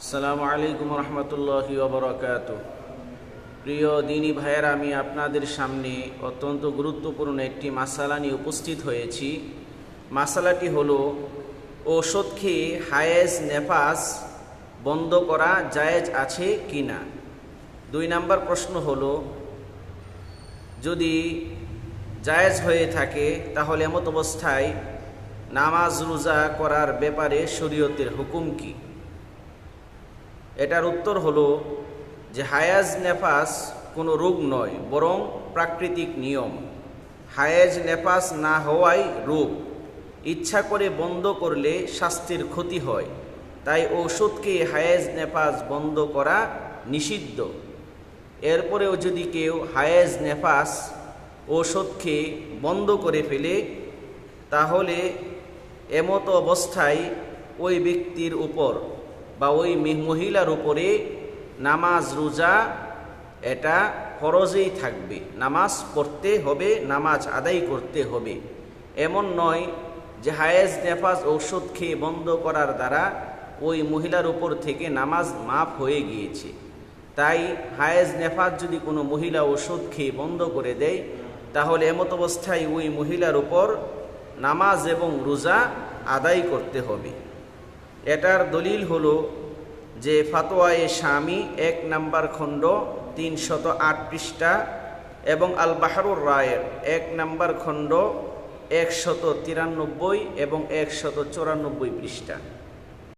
আসসালামু আলাইকুম রহমতুল্লাহি ওবরাকাত প্রিয় দিনী ভাইয়ের, আমি আপনাদের সামনে অত্যন্ত গুরুত্বপূর্ণ একটি মাসালা নিয়ে উপস্থিত হয়েছি। মাসালাটি হলো ঔষধ খেয়ে হায়েজ নেফাস বন্ধ করা জায়েজ আছে কি না দুই নাম্বার প্রশ্ন হলো, যদি জায়েজ হয়ে থাকে, তাহলে এমত অবস্থায় নামাজ রোজা করার ব্যাপারে শরীয়তের হুকুম কী? এটার উত্তর হলো যে হায়াজ নেফাস কোনো রোগ নয়, বরং প্রাকৃতিক নিয়ম। হায়াজ নেফাস না হওয়াই রোগ। ইচ্ছা করে বন্ধ করলে স্বাস্থ্যের ক্ষতি হয়, তাই ঔষধকে হায়াজ নেফাস বন্ধ করা নিষিদ্ধ। এরপরেও যদি কেউ হায়াজ নেফাস ঔষধ খেয়ে বন্ধ করে ফেলে, তাহলে এমতো অবস্থায় ওই ব্যক্তির উপর বা ওই মহিলার উপরে নামাজ, রোজা, এটা ফরজেই থাকবে। নামাজ পড়তে হবে, নামাজ আদায় করতে হবে। এমন নয় যে হায়েজ, নেফাজ, ঔষধ খেয়ে বন্ধ করার দ্বারা ওই মহিলার উপর থেকে নামাজ মাফ হয়ে গিয়েছে। তাই হায়েজ, নেফাজ যদি কোনো মহিলা ওষুধ খেয়ে বন্ধ করে দেয়, তাহলে এমত অবস্থায় ওই মহিলার উপর নামাজ এবং রোজা আদায় করতে হবে। এটার দলিল হল যে ফাতোয়ায়ে স্বামী এক নাম্বার খণ্ড তিনশত আট পৃষ্ঠা এবং আল বাহারুর রায়ের এক নাম্বার খণ্ড একশত তিরানব্বই এবং একশত চুরানব্বই পৃষ্ঠা।